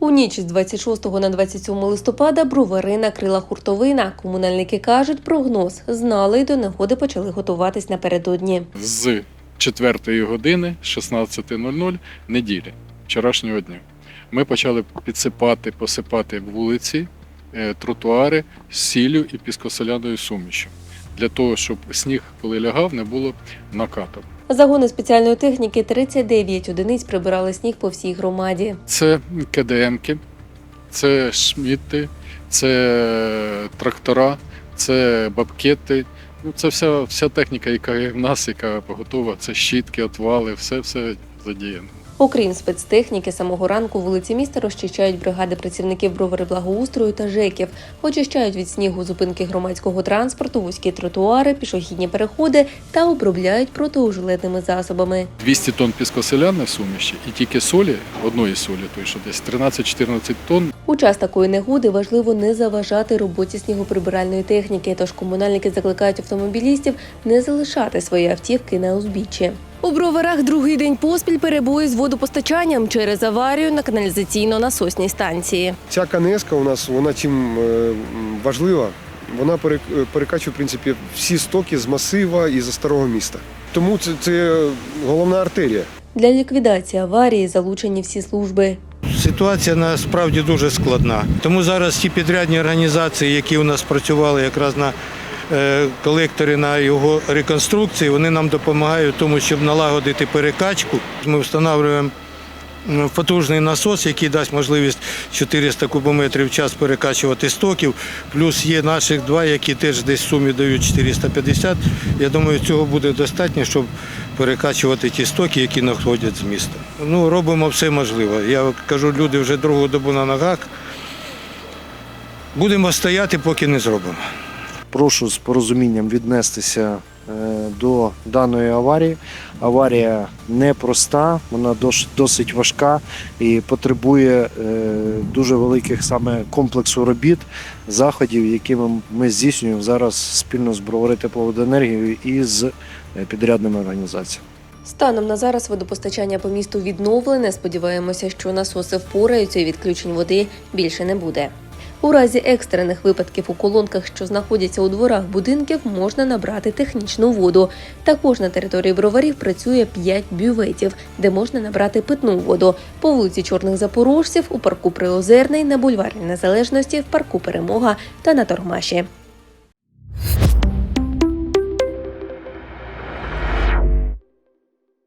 У ніч з 26 на 27 листопада бровари накрила хуртовина. Комунальники кажуть, прогноз знали і до негоди почали готуватись напередодні. з 4 години 16.00 неділі, вчорашнього дня. Ми почали підсипати, посипати вулиці, е, тротуари з сіллю і піскосоляною сумішю. Для того, щоб сніг, коли лягав, не було накату. Загони спеціальної техніки 39 одиниць прибирали сніг по всій громаді. Це КДМки, це шміти, це трактора, це бабкети. Ну, це вся, вся техніка, яка є в нас, яка готова. Це щітки, отвали, все, все задіяно. Окрім спецтехніки, самого ранку вулиці міста розчищають бригади працівників бровари благоустрою та ЖЕКів, очищають від снігу зупинки громадського транспорту, вузькі тротуари, пішохідні переходи та обробляють протиожеледними засобами. 200 тонн піскоселяної суміші і тільки солі, одної солі, той що десь 13-14 тонн. У час такої негоди важливо не заважати роботі снігоприбиральної техніки, тож комунальники закликають автомобілістів не залишати свої автівки на узбіччі. У броварах другий день поспіль перебої з водопостачанням через аварію на каналізаційно-насосній станції. Ця канеска у нас вона чим е, важлива. Вона е, перекачує в принципі всі стоки з масива і за старого міста. Тому це, це головна артерія. Для ліквідації аварії залучені всі служби. Ситуація насправді дуже складна. Тому зараз ті підрядні організації, які у нас працювали якраз на е, колекторі на його реконструкції, вони нам допомагають тому, щоб налагодити перекачку. Ми встановлюємо потужний насос, який дасть можливість 400 кубометрів в час перекачувати стоків. Плюс є наших два, які теж десь в сумі дають 450. Я думаю, цього буде достатньо, щоб перекачувати ті стоки, які надходять з міста. Ну, робимо все можливе. Я кажу, люди вже другу добу на ногах. Будемо стояти, поки не зробимо. Прошу з порозумінням віднестися е, до даної аварії. Аварія непроста, вона досить важка і потребує е, дуже великих саме комплексу робіт, заходів, які ми, здійснюємо зараз спільно з Бровари тепловоденергією і з е, підрядними організаціями. Станом на зараз водопостачання по місту відновлене. Сподіваємося, що насоси впораються і відключень води більше не буде. У разі екстрених випадків у колонках, що знаходяться у дворах будинків, можна набрати технічну воду. Також на території броварів працює 5 бюветів, де можна набрати питну воду по вулиці Чорних Запорожців, у парку Приозерний, на бульварі Незалежності, в парку Перемога та на Торгмаші.